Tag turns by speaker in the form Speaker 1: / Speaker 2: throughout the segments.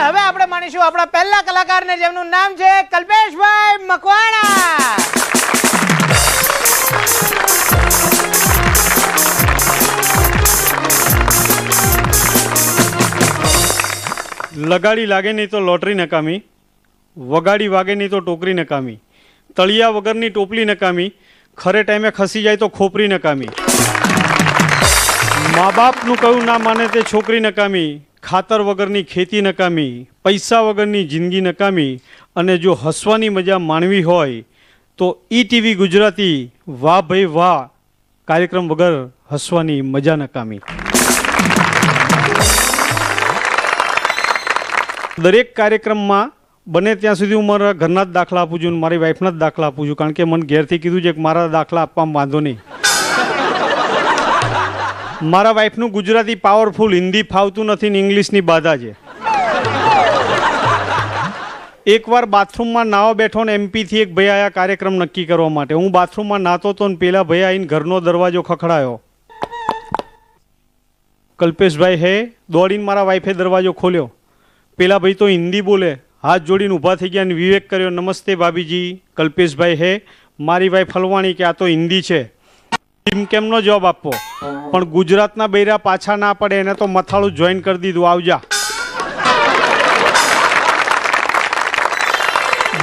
Speaker 1: હવે આપણે માનીશું આપણા પહેલા કલાકારને જેમનું નામ છે કલ્પેશભાઈ મકવાણા.
Speaker 2: લગાડી લાગે નહીં તો લોટરી નકામી, વગાડી વાગે નહીં તો ટોકરી નકામી, તળિયા વગરની ટોપલી નકામી, ખરે ટાઈમે ખસી જાય તો ખોપરી નકામી. મા બાપનું કયું ના માને તે છોકરી નકામી ખાતર વગરની ખેતી નકામી, પૈસા વગરની જિંદગી નકામી અને જો હસવાની મજા માણવી હોય, તો ઈ ટીવી ગુજરાતી વાહ ભાઈ વાહ કાર્યક્રમ વગર હસવાની મજા નકામી. દરેક કાર્યક્રમમાં બને ત્યાં સુધી હું મારા ઘરના જ દાખલા આપું છું મારી વાઈફના જ દાખલા આપું છું, કારણ કે મને ઘેરથી કીધું છે કે મારા દાખલા આપવામાં વાંધો નહીં. મારા વાઈફનું ગુજરાતી પાવરફુલ હિન્દી ફાવતું નથી ને ઇંગ્લિશની બાધા છે. એકવાર બાથરૂમમાં નાવા બેઠો ને એમપીથી એક ભાઈ આયા કાર્યક્રમ નક્કી કરવા માટે. હું બાથરૂમમાં નાતો તો ને પેલા ભાઈ આવીને ઘરનો દરવાજો ખખડાયો. કલ્પેશભાઈ હે, દોડીને મારા વાઈફે દરવાજો ખોલ્યો. પેલા ભાઈ તો હિન્દી બોલે. હાથ જોડીને ઊભા થઈ ગયા અને વિવેક કર્યો, નમસ્તે ભાભીજી, કલ્પેશભાઈ હે. મારી વાઈફ હલવાણી કે આ તો હિન્દી છે. કેમનો જવાબ આપવો? પણ ગુજરાતના બૈરા પાછા ના પડે, એને તો મથાળું જોઈન કરી દીધું. આવજા.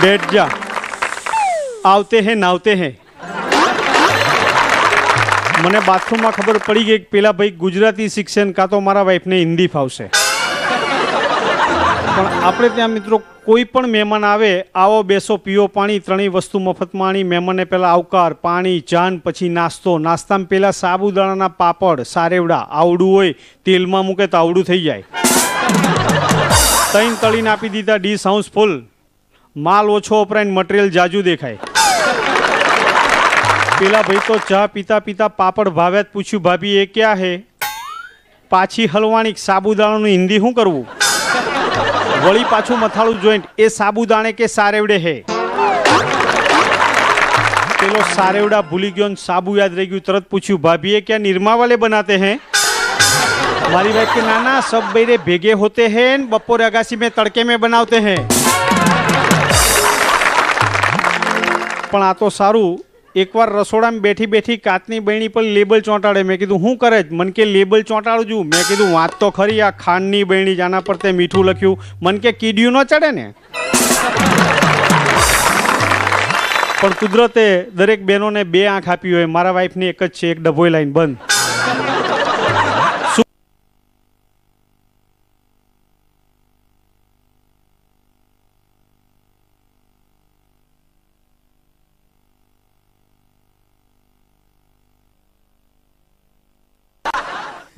Speaker 2: બેઠ જા આવતે હે, નાવતે હે. મને બાથરૂમમાં ખબર પડી ગઈ કે પેલા ભાઈ ગુજરાતી શિક્ષણ કાં તો મારા વાઈફને હિન્દી ફાવશે. પણ આપણે ત્યાં મિત્રો કોઈ પણ મહેમાન આવે, આવો બેસો, પીઓ પાણી, ત્રણેય વસ્તુ મફત માણી, મહેમાનને પહેલાં આવકાર, પાણી, જાન, પછી નાસ્તો. નાસ્તામાં પહેલાં સાબુદાણાના પાપડ, સારેવડા, આવડું હોય, તેલમાં મૂકે તો આવડું થઈ જાય. તૈન તળીને આપી દીધા ડીશ હાઉસફુલ માલ ઓછો વપરાય મટીરિયલ જાજુ દેખાય. પેલા ભાઈ તો ચા પીતા પીતા પાપડ ભાવ્યા પૂછ્યું, ભાભી, એ ક્યાં હે? પાછી હલવાણી સાબુદાણાનું હિન્દી શું કરવું? વળી પાછું મથાળું જોઈન્ટ. એ સાબુદાણે કે સારેવડે હે? પેલો સારેવડા ભૂલી ગયો ને સાબુ યાદ રહી ગયું. તરત પૂછ્યું, ભાભીએ કે નિરમા વાલે બનાતે હે? મારી વાઈફ કે, ના ના, સબ બૈરે ભેગે હોતે હે ને બપોરે અગાસી મેં તડકે મેં બનાવતે હે. પણ આ તો સારું. એકવાર રસોડામાં બેઠી બેઠી કાચની બહેણી પર લેબલ ચોંટાડે. મેં કીધું, હું કરે જ? મન કે લેબલ ચોંટાડું છું. મેં કીધું, વાત તો ખરી, આ ખાંડની બહેણી જાના પર તે મીઠું લખ્યું. મન કે કીડિયું ન ચડે ને? પણ કુદરતે દરેક બહેનોને બે આંખ આપી હોય. મારા વાઈફની એક જ છે, એક ડભોઈ લાઈન બંધ.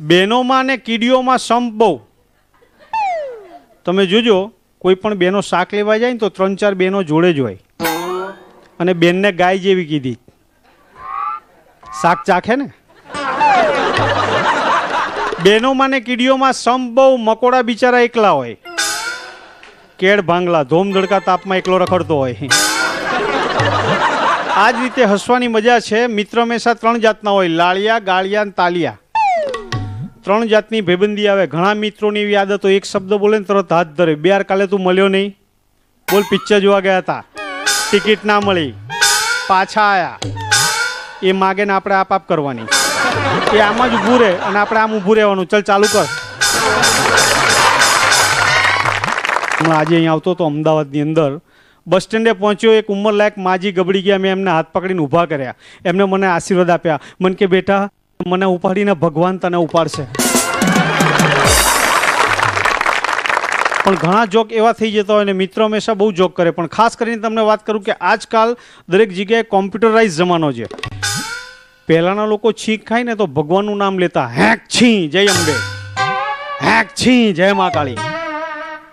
Speaker 2: બહેનોમાં ને કીડીઓમાં સંપ બહુ. તમે જોજો, કોઈ પણ બહેનો શાક લેવા જાય ને તો ત્રણ ચાર બહેનો જોડે જ હોય. અને બેનને ગાય જેવી કીધી. શાક ચાખે ને? બહેનોમાં ને કીડીઓમાં સંપ બહુ, મકોડા બિચારા એકલા હોય. કેળ ભાંગલા ધોમધડકા તાપમાં એકલો રખડતો હોય. આ જ રીતે હસવાની મજા છે, મિત્ર હંમેશા ત્રણ જાતના હોય, લાળિયા, ગાળિયા અને તાલિયા. ત્રણ જાતની ભેબંદી આવે. ઘણા મિત્રોની એવી આદતો, એક શબ્દ બોલે ને તરત હાથ ધરે. બે કાલે તું મળ્યો નહીં. બોલ પિક્ચર જોવા ગયા હતા. ટિકિટ ના મળી. પાછા આવ્યા એ માગે ને આપણે આપ આપ કરવાની. એ આમ જ ઊભું રહે અને આપણે આમ ઊભું રહેવાનું. ચલ, ચાલુ કર. હું આજે અહીં આવતો હતો અમદાવાદની અંદર. બસ સ્ટેન્ડે પહોંચ્યો. એક ઉંમરલાયક માજી ગબડી ગયા. મેં એમને હાથ પકડીને ઊભા કર્યા. એમને મને આશીર્વાદ આપ્યા. મન કે, બેટા મને ઉપાડીને ભગવાન તને ઉપાડશે. પણ ઘણા જોક એવા થઈ જતા હોય ને મિત્રો હંમેશા બહુ જોક કરે. પણ ખાસ કરીને તમને વાત કરું કે આજકાલ દરેક જગ્યાએ કોમ્પ્યુટરાઇઝ જમાનો છે. પહેલાંના લોકો છીંક ખાય ને તો ભગવાનનું નામ લેતા, હેક છી જય અંબે. હેક છી જય મા કાળી.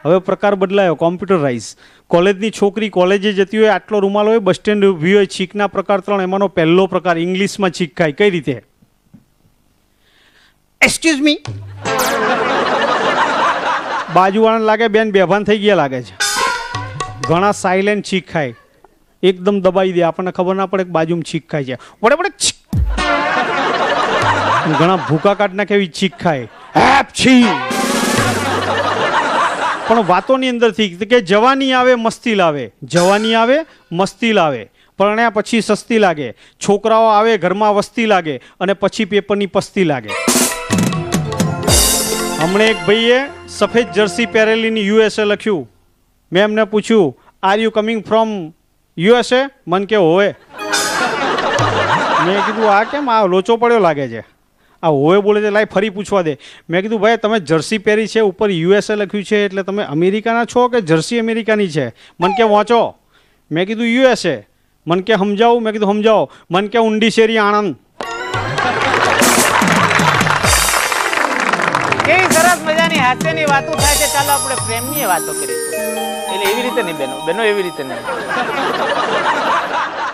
Speaker 2: હવે પ્રકાર બદલાયો, કોમ્પ્યુટરાઇઝ. કોલેજની છોકરી કોલેજે જતી હોય, આટલો રૂમાલ હોય, બસ સ્ટેન્ડ ઊભી હોય, છીંકના પ્રકાર ત્રણ, એમાંનો પહેલો પ્રકાર ઇંગ્લિશમાં છીંક ખાય. કઈ રીતે? એક્સક્યુઝ મી બાજુવાળાને લાગે બેન બેભાન થઈ ગયા લાગે છે. ઘણા સાયલેન્ટ છીક ખાય. એકદમ દબાઈ દે. આપણને ખબર ના પડે બાજુમાં છીક ખાય છે. વડે વડે ઘણા ભૂકા કાઢ નાખે એવી છીક ખાય. હેપ છી. પણ વાતોની અંદરથી કે જવાની આવે મસ્તી લાવે. જવાની આવે મસ્તી લાવે. પરણ્યા પછી સસ્તી લાગે. છોકરાઓ આવે ઘરમાં વસ્તી લાગે. અને પછી પેપરની પસ્તી લાગે. હમણે એક ભાઈએ સફેદ જર્સી પહેરેલીની યુએસએ લખ્યું. મેં એમને પૂછ્યું are you coming from USA? મન કે, હોવે. મેં કીધું, આ કેમ? આ લોચો પડ્યો લાગે છે. આ હોવે બોલે છે લાઈ ફરી પૂછવા દે. મેં કીધું, ભાઈ, તમે જર્સી પહેરી છે, ઉપર યુએસએ લખ્યું છે, એટલે તમે અમેરિકાના છો કે જર્સી અમેરિકાની છે? મન કે, વાંચો. મેં કીધું, યુએસએ. મન કે, સમજાવું. મેં કીધું, સમજાવો. મન કે, ઊંડી શેરી આણંદ.
Speaker 1: હાસ્યની વાતો થાય છે, ચાલો આપણે પ્રેમની વાતો કરીશું એટલે એવી રીતે નહીં બેનો બેનો એવી રીતે નહીં.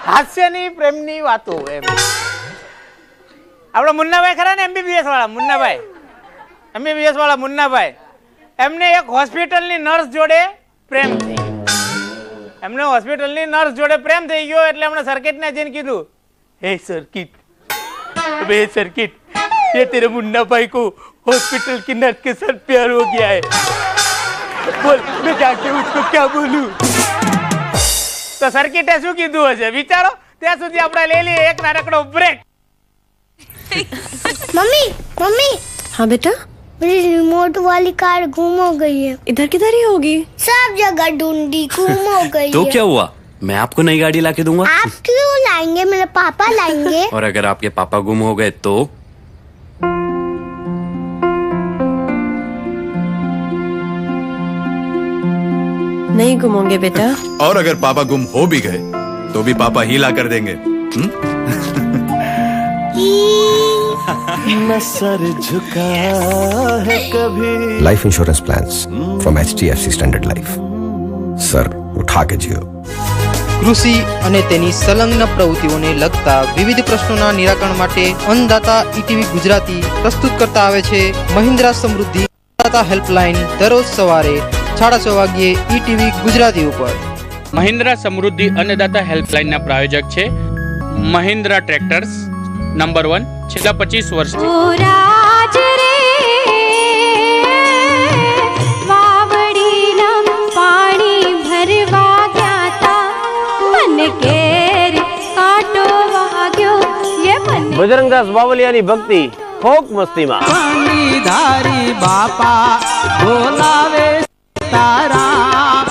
Speaker 1: હાસ્યની, પ્રેમની વાતો એમ. આપણા મુન્નાભાઈ ખરા ને એમબીબીએસ વાળા, મુન્નાભાઈ. એમબીબીએસ વાળા મુન્નાભાઈ. એમને એક હોસ્પિટલની નર્સ જોડે પ્રેમ થઈ એમને હોસ્પિટલની નર્સ જોડે પ્રેમ થઈ ગયો એટલે એમણે સર્કિટને જઈને કીધું, હે સર્કિટ બે સર્કિટ, એ તેરે મુન્નાભાઈ કો हॉस्पिटल की नर्स के साथ प्यार हो गया है बोल मैं जाके उसको क्या बोलूं તો સર્કિટે શું કીધું હશે વિચારો ત્યાં સુધી આપણે લઈ લઈએ એક નાનકડો બ્રેક
Speaker 3: मम्मी मम्मी
Speaker 4: हाँ बेटा
Speaker 3: मेरी रिमोट वाली कार गुम हो गई है
Speaker 4: इधर किधर ही होगी
Speaker 3: सब जगह ढूंढी गुम हो गई
Speaker 5: तो
Speaker 3: है
Speaker 5: क्या हुआ मैं आपको नई गाड़ी ला के दूंगा
Speaker 3: आप क्यों लाएंगे मेरे पापा लाएंगे
Speaker 5: और अगर आपके पापा गुम हो गए तो
Speaker 4: नहीं घूमोगे बेटा
Speaker 6: और अगर पापा गुम हो भी गए तो भी पापा ही ला कर देंगे हुँ?
Speaker 7: Life insurance plans from H D F C standard life sir उठा के जियो
Speaker 8: કૃષિ અને તેની સંલગ્ન પ્રવૃત્તિઓને લગતા વિવિધ પ્રશ્નોના નિરાકરણ માટે અન્નદાતા ઈટીવી ગુજરાતી પ્રસ્તુત કરતા આવે છે મહિન્દ્રા સમૃદ્ધિ અન્નદાતા હેલ્પલાઇન દરરોજ સવારે સાડા છ વાગ્યે ઈટીવી ગુજરાતી ઉપર.
Speaker 9: મહિન્દ્રા સમૃદ્ધિ અન્નદાતા હેલ્પલાઇનના પ્રાયોજક છે મહિન્દ્રા ટ્રેક્ટર્સ નંબર વન છેલ્લા પચીસ વર્ષથી.
Speaker 10: મને
Speaker 1: બજરંગદાસ બાવલિયાની ભક્તિ ફોક મસ્તીમાં.
Speaker 8: ધારી બાપા બોલાવે તારા.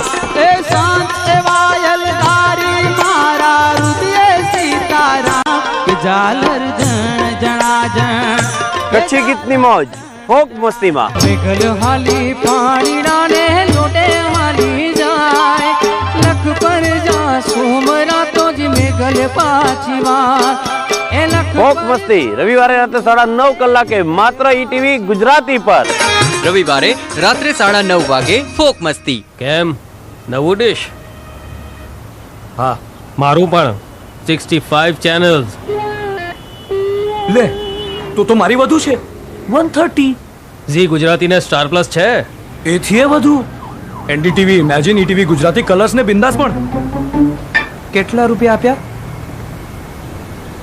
Speaker 8: એ શાંત વાયલ ધારી મારા રુદિએ સીતારામ. કે ઝાલર જણ જણા જણ.
Speaker 1: કચ્છી ગીતની મોજ ફોક મસ્તીમાં.
Speaker 8: મેઘલ હાલી પાણી ને લોટે હાલી જાય. લખ પર જા સોમરા તો જ મેઘલ પાછી વાર એ લખ
Speaker 1: ફોક મસ્તી. રવિવારે રાત્રે સાડા નવ કલાકે માત્ર ઈટીવી ગુજરાતી પર.
Speaker 11: રવિવારે રાત્રે સાડા નવ વાગે ફોક મસ્તી.
Speaker 9: કેમ? નવું ડિશ હા મારું પણ. સિક્સટી ફાઈવ ચેનલ્સ
Speaker 11: લે તો તો મારી વધુ છે. વન થર્ટી
Speaker 9: ઝી ગુજરાતીને સ્ટાર પ્લસ છે.
Speaker 11: એથી એ વધુ. NDTV imagine ETV Gujarati Colors ને બિંદાસ પણ. કેટલા રૂપિયા આપ્યા?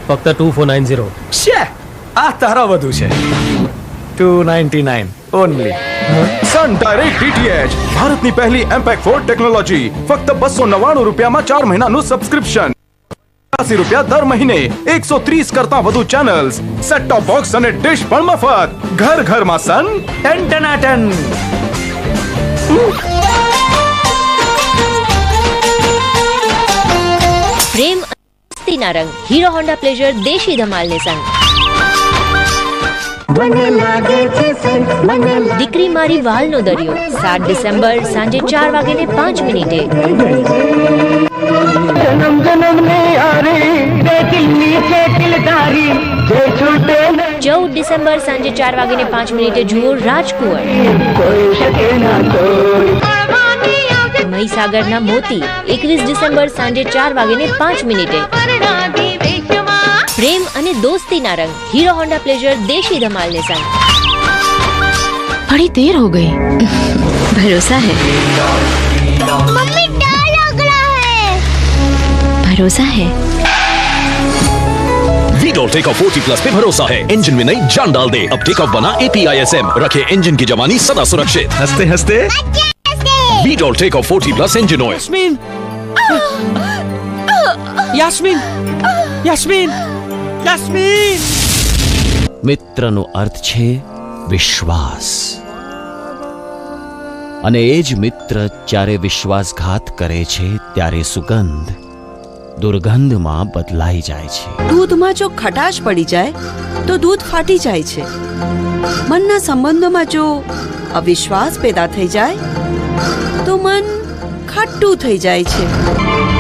Speaker 9: ફક્ત ટુ ફોર નાઇન ઝીરો.
Speaker 11: છે. આ તારા વધુ છે. Two ninety nine. Only
Speaker 6: Sun Direct DTH ભારતની પહેલી એમ્પેક ફોર ટેકનોલોજી ફક્ત બસો નવ્વાણું રૂપિયામાં ચાર મહિનાનું સબસ્ક્રિપ્શન એકાસી રૂપિયા દર મહિને. એકસો ત્રીસ કરતા વધુ ચેનલ્સ સેટ ટોપ બોક્સ અને ડિશ પણ મફત. ઘર ઘરમાં સન
Speaker 11: ટન
Speaker 10: પ્રેમ મસ્તીના રંગ હીરો હોન્ડા પ્લેઝર દેશી ધમાલને સંગ દીકરી મારી વાલનો દરિયો સાત ડિસેમ્બર સાંજે ચાર વાગે ને પાંચ મિનિટે ચૌદ ડિસેમ્બર સાંજે ચાર વાગે ને પાંચ મિનિટે જુઓ રાજકુંવર મહીસાગરના મોતી એકવીસ ડિસેમ્બર સાંજે ચાર વાગે ને પાંચ મિનિટે પ્રેમ અને દોસ્તીના રંગ હીરો હોન્ડા પ્લેઝર દેશી ધમાલને સંગ
Speaker 4: बड़ी देर हो गई भरोसा है
Speaker 3: मम्मी डर लग रहा है
Speaker 4: भरोसा है
Speaker 12: वीडोल टेक ऑफ 40 प्लस पे भरोसा है इंजन में नई जान डाल दे अब टेक ऑफ बना एपीआईएसएम रखे इंजन की जवानी सदा सुरक्षित हंसते हंसते
Speaker 3: Beat
Speaker 12: all take of 40 plus engine oil.
Speaker 9: Yasmin! Yasmin Yasmin Yasmin
Speaker 13: મિત્રનો અર્થ છે વિશ્વાસ. અને એ જ મિત્ર જ્યારે વિશ્વાસઘાત કરે છે ત્યારે સુગંધ દુર્ગંધમાં બદલાઈ જાય છે.
Speaker 4: દૂધમાં જો ખટાશ પડી જાય તો દૂધ ફાટી જાય છે. મનના સંબંધોમાં જો અવિશ્વાસ પેદા થઈ જાય તો મન ખાટું થઈ જાય છે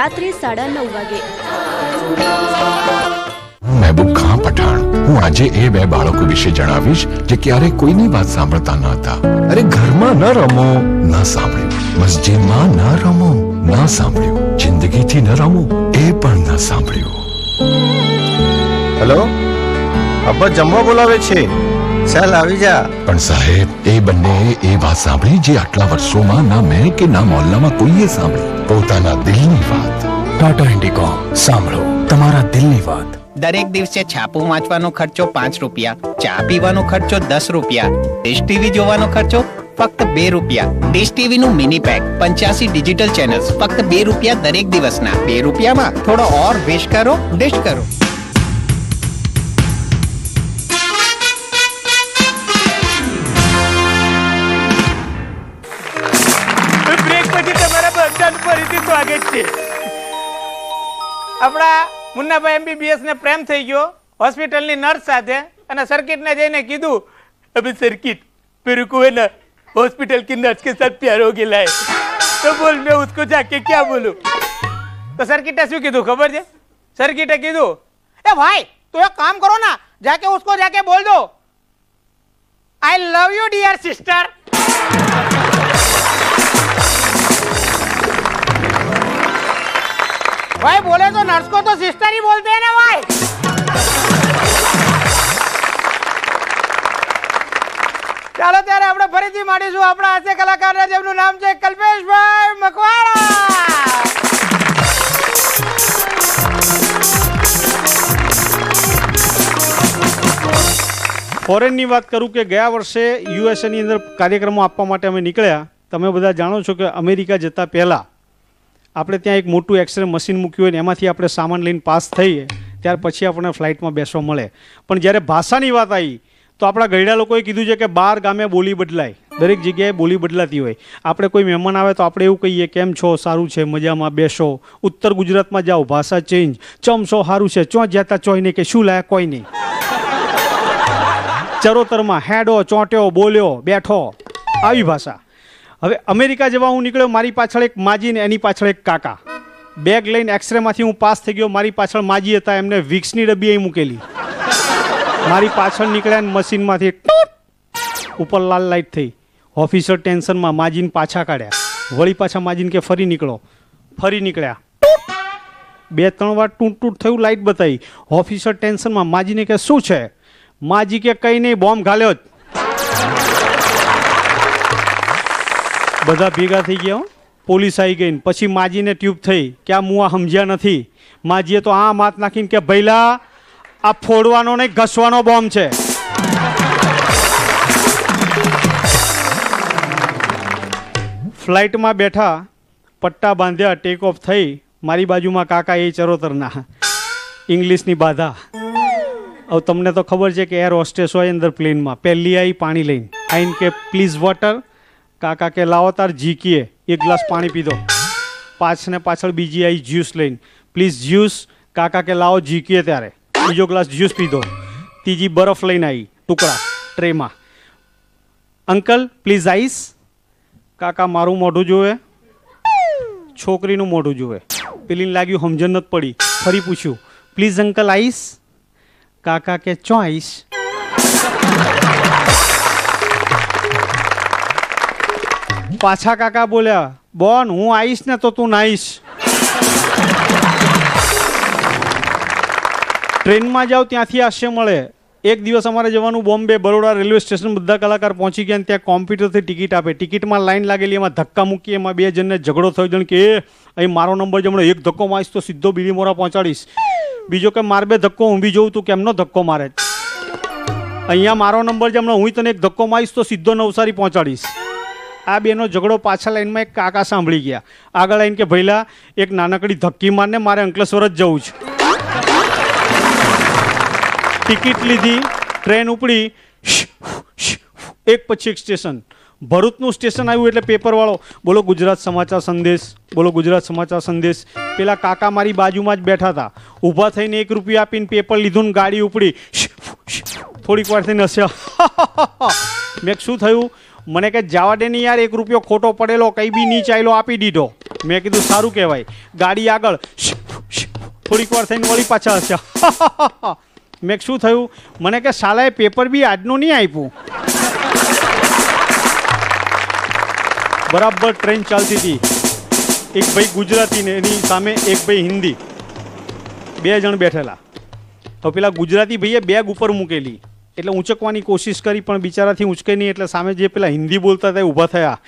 Speaker 10: રાત્રે સાડા નવ વાગે
Speaker 14: મહેબૂબ ખાન પઠાણ હું આજે એ બે બાળકો વિશે જણાવીશ જે ક્યારેય કોઈની વાત સાંભળતા ન હતા અરે ઘરમાં ન રમો ન સાંભળ્યું મસ્જિદમાં ન રમો ન સાંભળ્યું જિંદગીથી ન રમો એ પણ ન સાંભળ્યું
Speaker 15: હેલો અબ્બા જમવા બોલાવે છે ચાલ આવી જા
Speaker 14: પણ સાહેબ એ બંને એ વાત સાંભળી જે આટલા વર્ષોમાં ના મેં કે ના મોહલ્લામાં કોઈએ સાંભળી પોતાના દિલની વાત.
Speaker 12: ટાટા ઇન્ડિકોમ સાંભળો તમારા દિલની વાત.
Speaker 16: દરેક દિવસે છાપું વાંચવાનો ખર્ચો પાંચ રૂપિયા ચા પીવાનો ખર્ચો દસ રૂપિયા ડિશ ટીવી જોવાનો ખર્ચો ફક્ત બે રૂપિયા. ડિશ ટીવી નું મિની પેક પંચ્યાસી ડિજિટલ ચેનલ્સ ફક્ત બે રૂપિયા દરેક દિવસના. બે રૂપિયામાં થોડો ઓર વેશ કરો ડિશ કરો.
Speaker 1: આપણા મુન્નાભાઈ એમબીબીએસ ને પ્રેમ થઈ ગયો હોસ્પિટલની નર્સ સાથે, અને સર્કિટ ને જઈને કીધું અભી સર્કિટ પેરે કો હે હોસ્પિટલ કી નર્સ કે સાથ પ્યાર હો ગયેલા તો બોલ, મેં ઉસકો જાકે ક્યાં બોલું? તો સર્કિટે શું કીધું ખબર છે? સર્કિટે કીધું, એ ભાઈ, તો એક કામ કરો ના, જાકે ઉસકો જાકે બોલ દો. I love you dear sister भाई बोले तो नर्स को तो सिस्टर ही बोलते हैं ना भाई ચાલો ત્યારે આપણે ફરીથી મળીશું આપણા હાસ્ય કલાકારના જેમનું નામ છે કલ્પેશભાઈ મકવાણા
Speaker 2: ફોરેનની વાત કરું કે ગયા વર્ષે યુએસએની અંદર કાર્યક્રમો આપવા માટે અમે નીકળ્યા તમે બધા જાણો છો કે અમેરિકા જતાં પહેલાં આપણે ત્યાં એક મોટું એક્સરે મશીન મૂક્યું હોય ને, એમાંથી આપણે સામાન લઈને પાસ થઈએ, ત્યાર પછી આપણને ફ્લાઇટમાં બેસવા મળે. પણ જ્યારે ભાષાની વાત આવી, તો આપણા ગયડા લોકોએ કીધું છે કે બાર ગામે બોલી બદલાય. દરેક જગ્યાએ બોલી બદલાતી હોય. આપણે કોઈ મહેમાન આવે તો આપણે એવું કહીએ, કેમ છો? સારું છે? મજામાં? બેસો. ઉત્તર ગુજરાતમાં જાઓ. ભાષા ચેન્જ ચમ સારું છે? ચો જતા ચોય નહીં કે શું લાયા? કોઈ નહીં. ચરોતરમાં હેડો, ચોંટ્યો, બોલ્યો, બેઠો. આવી ભાષા. હવે અમેરિકા જવા હું નીકળ્યો, મારી પાછળ એક માજી ને એની પાછળ એક કાકા. બેગ લઈને એક્સરેમાંથી હું પાસ થઈ ગયો, મારી પાછળ માજી હતા, એમને વિક્સની ડબ્બી અહીં મૂકેલી. મારી પાછળ નીકળ્યા ને મશીનમાંથી ઉપર લાલ લાઇટ થઈ. ઓફિસર ટેન્શનમાં માજીને પાછા કાઢ્યા. વળી પાછા માજીને કે ફરી નીકળો. ફરી નીકળ્યા. બે ત્રણ વાર ટૂંટ ટૂંટ થયું લાઇટ બતાવી ઓફિસર ટેન્શનમાં માજીને કે શું છે? માજી કે કઈ નહીં, બોમ્બ ઘાલ્યો જ. બધા ભેગા થઈ ગયા પોલીસ આવી ગઈ પછી માજીને ટ્યુબ થઈ. કે આ મુઆ સમજ્યા નથી. માજીએ તો આ માત નાખીને કે ભૈલા આ ફોડવાનો નહીં, ઘસવાનો બોમ્બ છે. ફ્લાઇટમાં બેઠા, પટ્ટા બાંધ્યા ટેક ઓફ થઈ. મારી બાજુમાં કાકા એ ચરોતરના. ઇંગ્લિશની બાધા. હવે તમને તો ખબર છે કે એર હોસ્ટેસ હોય અંદર પ્લેનમાં. પહેલી આવી પાણી લઈને. આઈને કે પ્લીઝ વોટર કાકા કે લાવો તાર જીકીએ એક ગ્લાસ પાણી પીધો પાછને પાછળ બીજી આવી જ્યુસ લઈને. પ્લીઝ જ્યુસ કાકા કે લાવો જીકીએ ત્યારે. બીજો ગ્લાસ જ્યુસ પીધો ત્રીજી બરફ લઈને આવી ટુકડા, ટ્રેમાં. Uncle, please ice. કાકા, મારું મોઢું જોવે છોકરીનું મોઢું જોવે પેલીને લાગ્યું સમજણ નથી પડી. ફરી પૂછ્યું, પ્લીઝ અંકલ, આઈસ? કાકા કે ચો ચોઈસ પાછા કાકા બોલ્યા, બોન, હું આવીશ ને તો તું નાહીશ ટ્રેનમાં જાઓ, ત્યાંથી આશ્ય મળે. એક દિવસ અમારે જવાનું બોમ્બે, બરોડા રેલવે સ્ટેશન, બધા કલાકાર પહોંચી ગયા ત્યાં કોમ્પ્યુટરથી ટિકિટ આપે. ટિકિટમાં લાઈન લાગેલી, એમાં ધક્કા મૂકી એમાં બે જણને ઝઘડો થયો, જણ કે, એ અહીં મારો નંબર જમણો એક ધક્કો મારીશ તો સીધો બીલીમોરા પહોંચાડીશ. બીજો કે, માર બે ધક્કો, હું બી જોઉં તું કેમનો ધક્કો મારે? અહીંયા મારો નંબર જમણો, હું તને એક ધક્કો મારીશ તો સીધો નવસારી પહોંચાડીશ. આ બેનો ઝઘડો પાછા લાઈનમાં એક કાકા સાંભળી ગયા. આગળ આવીને કે, ભૈલા, એક નાનકડી ધક્કી મારને મારે અંકલેશ્વર જ જવું છે. ટિકિટ લીધી, ટ્રેન ઉપડી એક પછી એક સ્ટેશન. ભરૂચનું સ્ટેશન આવ્યું એટલે પેપરવાળો, બોલો ગુજરાત સમાચાર સંદેશ, બોલો ગુજરાત સમાચાર સંદેશ. પેલા કાકા મારી બાજુમાં જ બેઠા હતા. ઊભા થઈને એક રૂપિયા આપીને પેપર લીધું ને ગાડી ઉપડી થોડીક વાર થઈને હસ્યા. મેં શું થયું? મને કે જવા દે નહીં યાર, એક રૂપિયો ખોટો પડેલો, કંઈ બી નહીં ચાલ્યો આપી દીધો. મેં કીધું, સારું કહેવાય. ગાડી આગળ થોડીક વાર થઈને વળી પાછા હશે મેં શું થયું? મને કે, શાલાએ પેપર બી આજનું નહીં આપ્યું. બરાબર ટ્રેન ચાલતી હતી. એક ભાઈ ગુજરાતી ને એની સામે એક ભાઈ હિન્દી. બે જણ બેઠેલા. તો પેલા ગુજરાતી ભાઈએ બેગ ઉપર મૂકેલી. એટલે ઊંચકવાની કોશિશ કરી, પણ બિચારાથી ઊંચકે નહીં, એટલે સામે જે પેલા હિન્દી બોલતા હતા ઊભા થયા.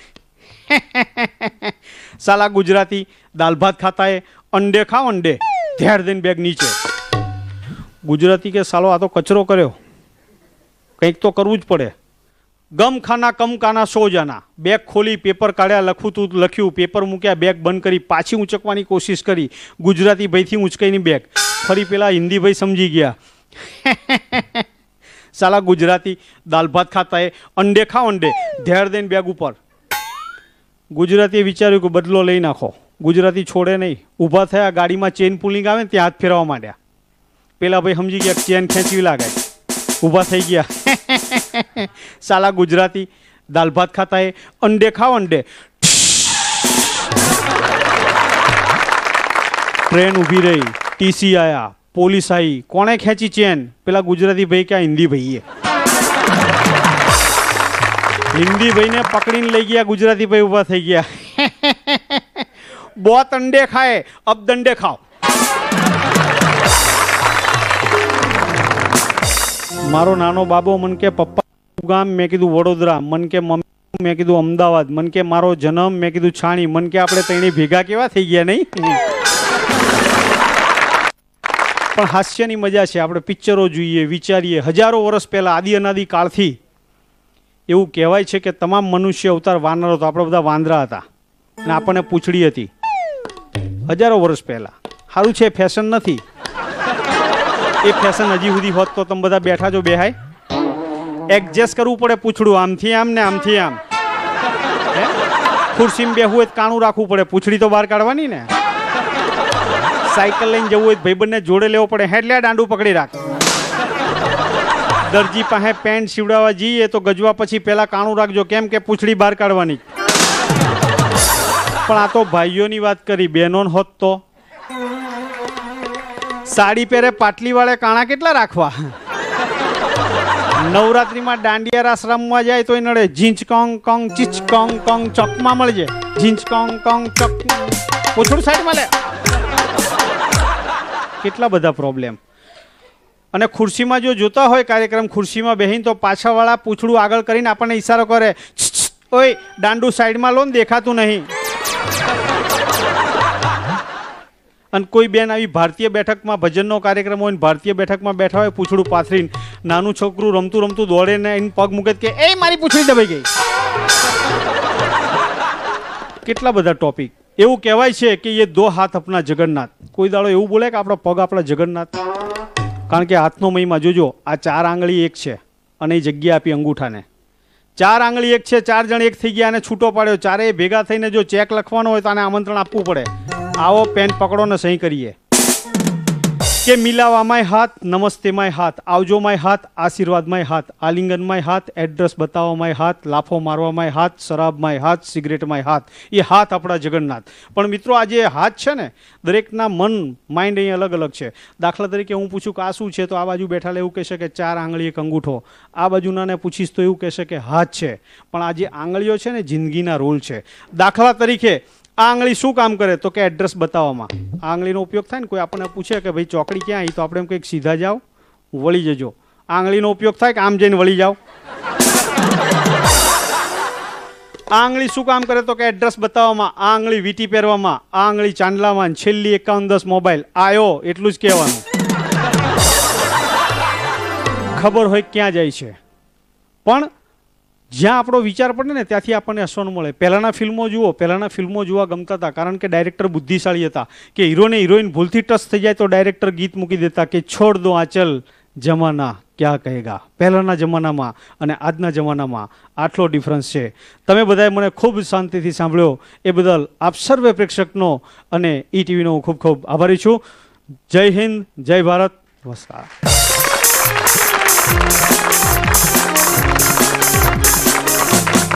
Speaker 2: સાલા ગુજરાતી, દાલ ભાત ખાતા એ અંડે ખાઓ અંડે ધ્યાર દઈને બેગ નીચે. ગુજરાતી કે, સાલો, આ તો કચરો કર્યો. કંઈક તો કરવું જ પડે. ગમ ખાના, કમ કાના, સો જાના. બેગ ખોલી, પેપર કાઢ્યા લખું તું લખ્યું, પેપર મૂક્યા, બેગ બંધ કરી, પાછી ઊંચકવાની કોશિશ કરી. ગુજરાતી ભાઈથી ઊંચકાઈની બેગ. ફરી પેલા હિન્દી ભાઈ સમજી ગયા. સાલા ગુજરાતી દાલ ભાત ખાતા એ અંડે ખાઓ અંડે ધેર દઈને બેગ ઉપર. ગુજરાતીએ વિચાર્યું કે બદલો લઈ નાખો. ગુજરાતી છોડે નહીં. ઊભા થયા, ગાડીમાં ચેન પુલિંગ આવે ને ત્યાં હાથ ફેરવા માંડ્યા. પેલા ભાઈ સમજી ગયા ચેન ખેંચવી લાગે ઊભા થઈ ગયા. સાલા ગુજરાતી દાલ ભાત ખાતા એ અંડે ખાઓ અંડે ટ્રેન ઊભી રહી. ટીસી આયા. પોલીસ આવી કોણે ખેંચી ચેન? પેલા ગુજરાતી ભાઈ કે હિન્દી ભાઈએ. હિન્દી ભાઈને પકડીને લઈ ગયા, ગુજરાતી ભાઈ ઊભા થઈ ગયા. બોત અંડે ખાય અબ દંડે ખાઓ મારો નાનો બાબો મન કે પપ્પા ગામ? મેં કીધું વડોદરા. મન કે મમ્મી, મેં કીધું અમદાવાદ. મન કે મારો જન્મ, મેં કીધું છાણી. મન કે આપણે તેણી ભેગા કેવા થઈ ગયા નહીં? પણ હાસ્યની મજા છે. આપણે પિક્ચરો જોઈએ, વિચારીએ. હજારો વર્ષ પહેલાં આદિ અનાદિ કાળથી એવું કહેવાય છે કે તમામ મનુષ્ય અવતાર વાનર હતો આપણે બધા વાંદરા હતા. અને આપણને પૂછડી હતી. હજારો વર્ષ પહેલાં. સારું છે ફેશન નથી. એ ફેશન હજી સુધી હોત તો તમે બધા બેઠા છો બેહાય. એડજસ્ટ કરવું પડે પૂછડું. આમથી આમ ને આમથી આમ? ખુરશીમાં બેહવું હોય કાણું રાખવું પડે. પૂછડી તો બહાર કાઢવાની ને. સાયકલ લઈને જવું હોય ભાઈબંધને જોડે લેવો પડે. હેડલે દાંડું પકડી રાખ. દરજી પાસે પેન્ટ સીવડાવવા જઈએ તો ગજવા પછી પહેલા કાણું રાખજો. કેમ કે પૂછડી બહાર કાઢવાની. પણ આ તો ભાઈઓની વાત કરી, બહેનો હોત તો. સાડી પહેરે પાટલી વાળે કાણા કેટલા રાખવા? નવરાત્રીમાં દાંડિયા રાસ રમવા જાય તોય નડે. ઝીંચ કોંગ કોંગ, ચીચ કોંગ કોંગ, ચોકમાં મળજે. ઝીંચ કોંગ કોંગ ચોક પૂછડું સાઈડમાં લે. કેટલા બધા પ્રોબ્લેમ અને ખુરશીમાં જો જોતા હોય કાર્યક્રમ ખુરશીમાં બેહીને તો પાછળવાળા પૂછડું આગળ કરીને આપણને ઈશારો કરે. "છ, છ, ઓય દાંડુ સાઈડમાં લો ને દેખાતું નહીં. અને કોઈ બેન આવી ભારતીય બેઠકમાં ભજનનો કાર્યક્રમ હોય ને ભારતીય બેઠકમાં બેઠા હોય પૂછડું પાથરીને નાનું છોકરું રમતું રમતું દોડે ને એને પગ મૂકે કે એ મારી પૂછડી દબાઈ ગઈ. કેટલા બધા ટોપિક એવું કહેવાય છે કે એ દો હાથ અપના જગન્નાથ. કોઈ દાડો એવું બોલે કે આપણો પગ આપણા જગન્નાથ. કારણ કે હાથનો મહિમા જોજો, આ ચાર આંગળી એક છે અને એ જગ્યા આપી અંગૂઠાને. ચાર આંગળી એક છે, ચાર જણ એક થઈ ગયા અને છૂટો પાડ્યો. ચારેય ભેગા થઈને જો ચેક લખવાનો હોય તો આને આમંત્રણ આપવું પડે. આવો પેન પકડો ને સહી કરીએ. કે મિલાવામાંય હાથ નમસ્તેમાંય હાથ આવજોમાંય હાથ આશીર્વાદમાંય હાથ આલિંગનમાંય હાથ, એડ્રેસ બતાવવામાંય હાથ, લાફો મારવામાંય હાથ શરાબમાંય હાથ સિગરેટમાંય હાથ, એ હાથ આપણા જગન્નાથ. પણ મિત્રો, આ જે હાથ છે ને, દરેકના મન માઇન્ડ અહીં અલગ અલગ છે. દાખલા તરીકે હું પૂછું કે આ શું છે, તો આ બાજુ બેઠાલે એવું કહેશે કે ચાર આંગળી, એક અંગૂઠો. આ બાજુનાને પૂછીશ તો એવું કહેશે કે હાથ છે. પણ આ જે આંગળીઓ છે ને, જિંદગીના રોલ છે. દાખલા તરીકે આ આંગળી શું કામ કરે? તો કે એડ્રેસ બતાવવામાં. આ આંગળીનો ઉપયોગ થાય ને કોઈ આપણને પૂછે કે ભાઈ ચોકડી ક્યાં? આવી તો આપણે એમ કંઈક સીધા જાઓ, વળી જજો. આંગળીનો ઉપયોગ થાય કે આમ જઈને વળી જાઓ? આ આંગળી શું કામ કરે? તો કે એડ્રેસ બતાવવામાં આ આંગળી વીટી પહેરવામાં આ આંગળી ચાંદલામાં છેલ્લી એકાવન દસ મોબાઈલ. આયો, એટલું જ કહેવાનું. ખબર હોય ક્યાં જાય છે. પણ જ્યાં આપણો વિચાર પડે ને ત્યાંથી આપણને હસવાનું મળે. પહેલાંના ફિલ્મો જુઓ, પહેલાંના ફિલ્મો જોવા ગમતા હતા, કારણ કે ડાયરેક્ટર બુદ્ધિશાળી હતા. કે હીરોને હિરોઈન ભૂલથી ટચ થઈ જાય તો ડાયરેક્ટર ગીત મૂકી દેતા કે છોડ દો આંચલ, જમાના ક્યાં કહેગા? પહેલાંના જમાનામાં અને આજના જમાનામાં આટલો ડિફરન્સ છે. તમે બધાએ મને ખૂબ શાંતિથી સાંભળ્યો. એ બદલ આપ સર્વે પ્રેક્ષકનો અને ઈ ટીવીનો હું ખૂબ ખૂબ આભારી છું. જય હિન્દ, જય ભારત. નમસ્કાર